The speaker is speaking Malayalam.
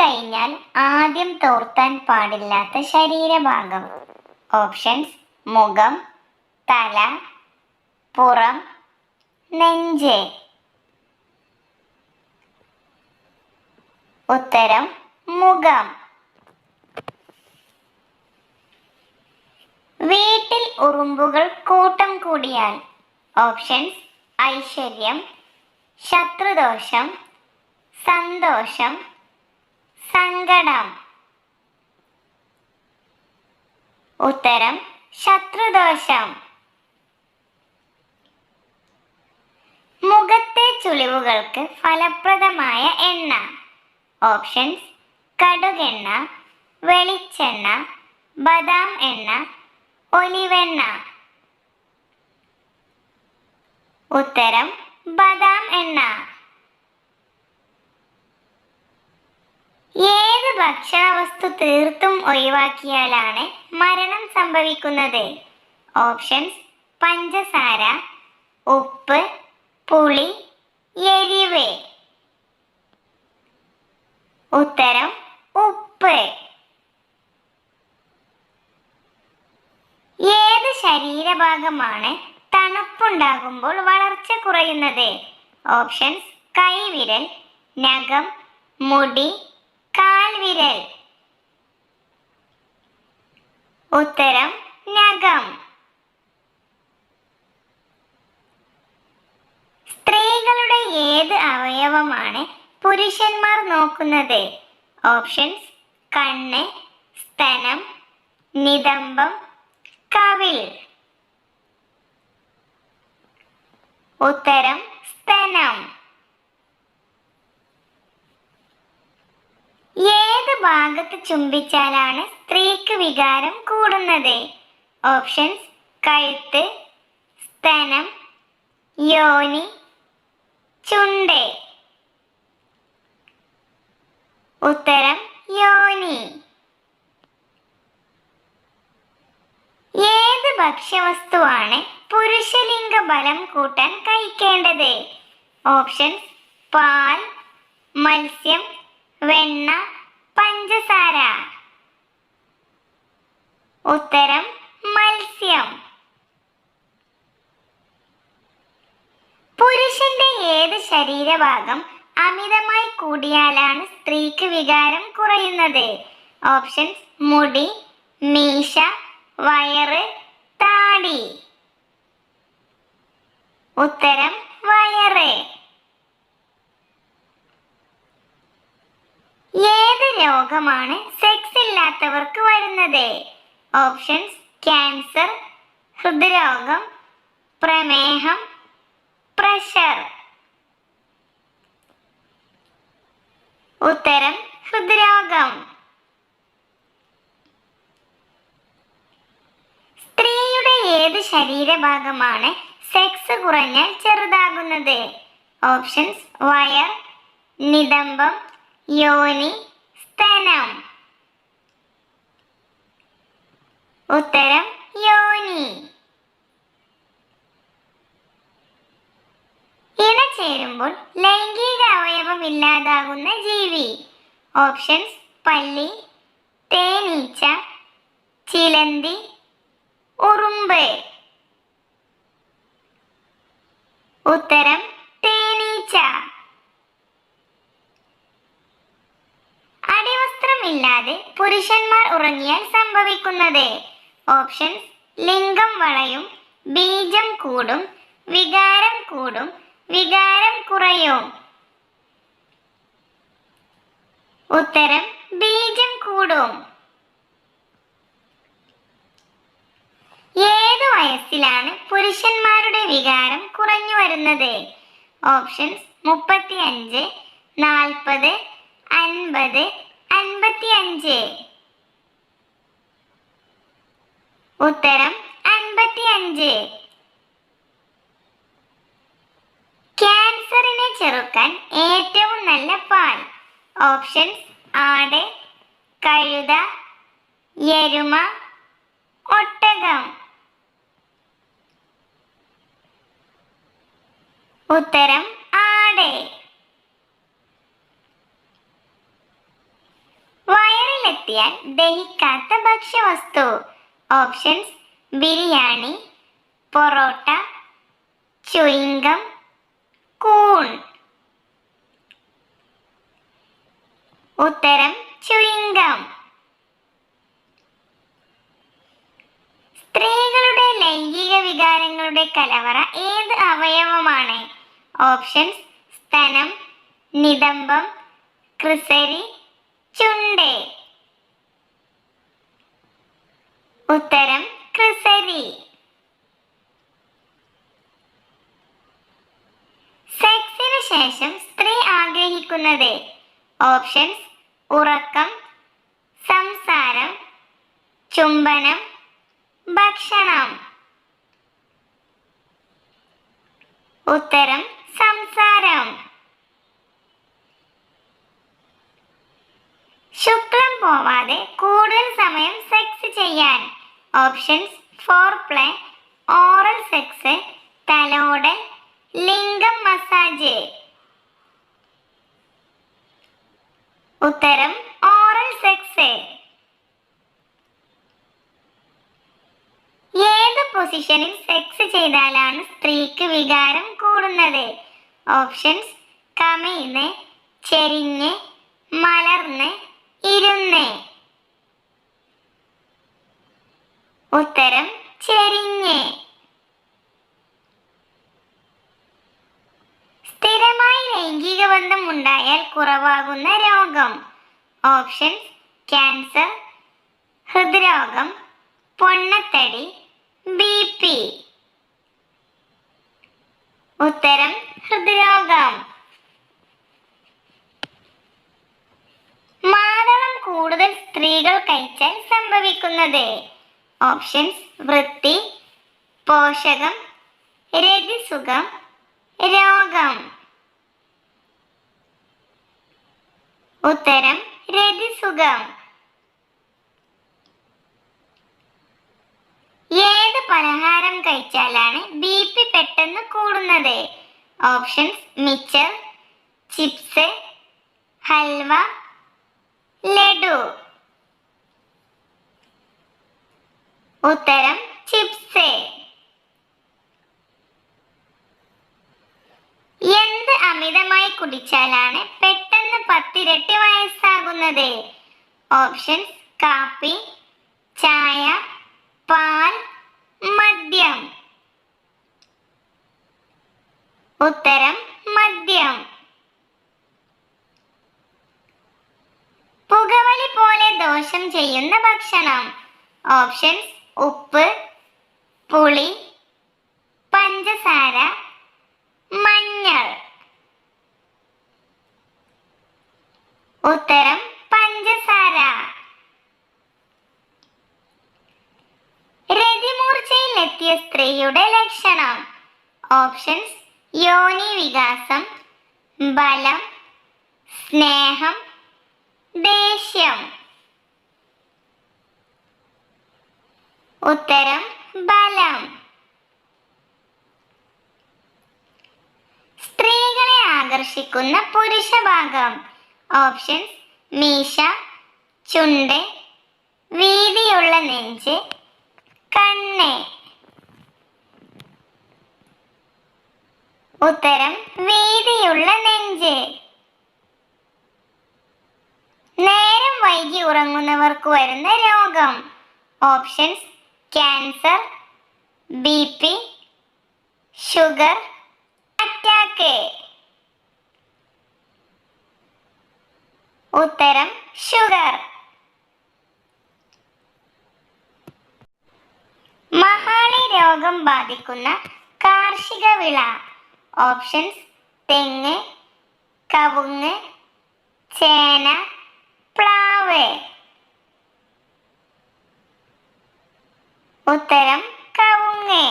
കഴിഞ്ഞാൽ ആദ്യം തോർത്താൻ പാടില്ലാത്ത ശരീരഭാഗം. ഓപ്ഷൻസ് മുഖം തല പുറം നെഞ്ച്. ഉത്തരം മുഖം. വീട്ടിൽ ഉറുമ്പുകൾ കൂട്ടം കൂടിയാൽ. ഓപ്ഷൻസ് ഐശ്വര്യം ശത്രുദോഷം സന്തോഷം സങ്കടം. ഉത്തരം ശത്രുദോഷം. മുഖത്തെ ചുളിവുകൾക്ക് ഫലപ്രദമായ എണ്ണ. ഓപ്ഷൻസ് കടുകെണ്ണ വെളിച്ചെണ്ണ ബദാം എണ്ണ ഒലിവെണ്ണ. ഉത്തരം ബദാം എണ്ണ. ഏത് ഭക്ഷണവസ്തു തീർത്തും ഒഴിവാക്കിയാലാണ് മരണം സംഭവിക്കുന്നത്? ഓപ്ഷൻസ് പഞ്ചസാര ഉപ്പ് പുളി എരിവ്. ഉത്തരം ഉപ്പ്. ഏത് ശരീരഭാഗമാണ് തണുപ്പുണ്ടാകുമ്പോൾ വളർച്ച കുറയുന്നത്? ഓപ്ഷൻസ് കൈവിരൽ നഖം മുടി കാൽവിരൽ. ഉത്തരം നഖം. സ്ത്രീകളുടെ ഏത് അവയവമാണ് പുരുഷന്മാർ നോക്കുന്നത്? ഓപ്ഷൻസ് കണ്ണ് സ്തനം നിതംബം കവിൽ ഉത്തരം സ്തനം. ഏത് ഭാഗത്ത് ചുംബിച്ചാലാണ് സ്ത്രീക്ക് വികാരം കൂടുന്നത്? ഓപ്ഷൻസ് കഴുത്ത് സ്തനം യോനി ചുണ്ട്. ഉത്തരം യോനി. ഏത് ഭക്ഷ്യവസ്തുവാണ് പുരുഷലിംഗ ബലം കൂട്ടാൻ കഴിക്കേണ്ടത്? ഓപ്ഷൻസ് പാൽ മത്സ്യം വെണ്ണ പഞ്ചസാര. ഉത്തരം മത്സ്യം. പുരുഷന്റെ ഏത് ശരീരഭാഗം അമിതമായി കൂടിയാലാണ് സ്ത്രീക്ക് വികാരം കുറയുന്നത്? ഓപ്ഷൻസ് മുടി മീശ വയറ് താടി. ഉത്തരം വയറ്. ഏത് രോഗമാണ് സെക്സ് ഇല്ലാത്തവർക്ക് വരുന്നത്? ഓപ്ഷൻസ് ക്യാൻസർ ഹൃദ്രോഗം പ്രമേഹം പ്രഷർ. ഉത്തരം ഹൃദ്രോഗം. സ്ത്രീയുടെ ഏത് ശരീരഭാഗമാണ് സെക്സ് കുറഞ്ഞാൽ ചെറുതാകുന്നത്? ഓപ്ഷൻസ് വയർ നിതംബം യോനി സ്തനം. ഉത്തരം യോനി. ഇണചേരുമ്പോൾ ലൈംഗിക അവയവം ഇല്ലാതാകുന്ന ജീവി. ഓപ്ഷൻസ് പല്ലി തേനീച്ച ചിലന്തി ഉറുമ്പ്. ഉത്തരം തേനീച്ച. അടിവസ്ത്രമില്ലാതെ പുരുഷന്മാർ ഉറങ്ങിയാൽ സംഭവിക്കുന്നത്. ഓപ്ഷൻസ് ലിംഗം വളയും ബീജം കൂടും വികാരം കൂടും വികാരം കുറയും. ഉത്തരം ബീജം കൂടും. ഏത് വയസ്സിലാണ് പുരുഷന്മാരുടെ വികാരം കുറഞ്ഞു വരുന്നത്? ഓപ്ഷൻസ് മുപ്പത്തി അഞ്ച് നാൽപ്പത് അൻപത് അൻപത്തി അഞ്ച് ഉത്തരം അൻപത്തിയഞ്ച്. ക്യാൻസറിനെ ചെറുക്കാൻ ഏറ്റവും നല്ല പാൽ. ഓപ്ഷൻസ് ആട് കഴുത എരുമ ഒട്ടകം. ഉത്തരം ആട്. വയറിലെത്തിയാൽ ദഹിക്കാത്ത ഭക്ഷ്യവസ്തു options biryani parotta chewing gum കൂൺ. ഉത്തരം ചുയിങ്കം. സ്ത്രീകളുടെ ലൈംഗിക വികാരങ്ങളുടെ കലവറ ഏത് അവയവമാണ്? ഓപ്ഷൻസ് സ്തനം നിതംബം ക്രിസരി ചുണ്ട്. ഉത്തരം ക്രിസരി. സെക്സിന് ശേഷം സ്ത്രീ ആഗ്രഹിക്കുന്നത് ഓപ്ഷൻസ് ഉറക്കം സംസാരം ചുംബനം ഭക്ഷണം. ഉത്തരം സംസാരം. ശുക്ലം പോവാതെ കൂടുതൽ സമയം സെക്സ് ചെയ്യാൻ options foreplay oral sex തലോടൽ ലിംഗം മസാജ് ഉത്തരം ഓറൽ സെക്സ് ഏത് പൊസിഷനിൽ സെക്സ് ചെയ്താലാണ് സ്ത്രീക്ക് വികാരം കൂടുന്നത്? ഓപ്ഷൻസ് കമിഴ്ന്ന് ചെരിഞ്ഞ് മലർന്ന് ഇരുന്ന്. ഉത്തരം ചെരിഞ്ഞ്. സ്ഥിരമായി ലൈംഗിക ബന്ധം ഉണ്ടായാൽ കുറവാകുന്ന രോഗം. ഓപ്ഷൻസ് ക്യാൻസർ ഹൃദ്രോഗം പൊണ്ണത്തടി ബി പി. ഉത്തരം ഹൃദ്രോഗം. മാതളം കൂടുതൽ സ്ത്രീകൾ കഴിച്ചാൽ സംഭവിക്കുന്നത്. ഓപ്ഷൻസ് വൃത്തി പോഷകം രതിസുഖം രോഗം. ഉത്തരം രതിസുഖം. ഏത് പലഹാരം കഴിച്ചാലാണ് ബി പി പെട്ടെന്ന് കൂടുന്നത്? Options mixture chips halwa laddu. ഉത്തരം ചിപ്സ്. എന്ത് അമിതമായി കുടിച്ചാലാണ് പെട്ടെന്ന് പത്തിരട്ടി വയസ്സാകുന്നത്? ഓപ്ഷൻസ് കാപ്പി ചായ പാൽ മദ്യം. ഉത്തരം മദ്യം. പുകവലി പോലെ ദോഷം ചെയ്യുന്ന ഭക്ഷണം. ഓപ്ഷൻസ് ഉപ്പ് പുളി പഞ്ചസാര മഞ്ഞൾ. ഉത്തരം പഞ്ചസാര. രതിമൂർച്ചയിലെത്തിയ സ്ത്രീയുടെ ലക്ഷണം. ഓപ്ഷൻസ് യോനി വികാസം ബലം സ്നേഹം ദേഷ്യം. ഉത്തരം ബലം. സ്ത്രീകളെ ആകർഷിക്കുന്ന പുരുഷഭാഗം ഓപ്ഷൻസ് മീശ ചുണ്ട് വീതിയുള്ള നെഞ്ച് കണ്ണ്. ഉത്തരം വീതിയുള്ള നെഞ്ച്. നേരം വൈകി ഉറങ്ങുന്നവർക്ക് വരുന്ന രോഗം. Options cancer B P sugar attack ഉത്തരം ഷുഗർ മഹാളി രോഗം ബാധിക്കുന്ന കാർഷിക വിള. ഓപ്ഷൻസ് തെങ്ങ് കവുങ്ങ് ചേന പ്ലാവ്. ഉത്തരം കവുങ്ങ്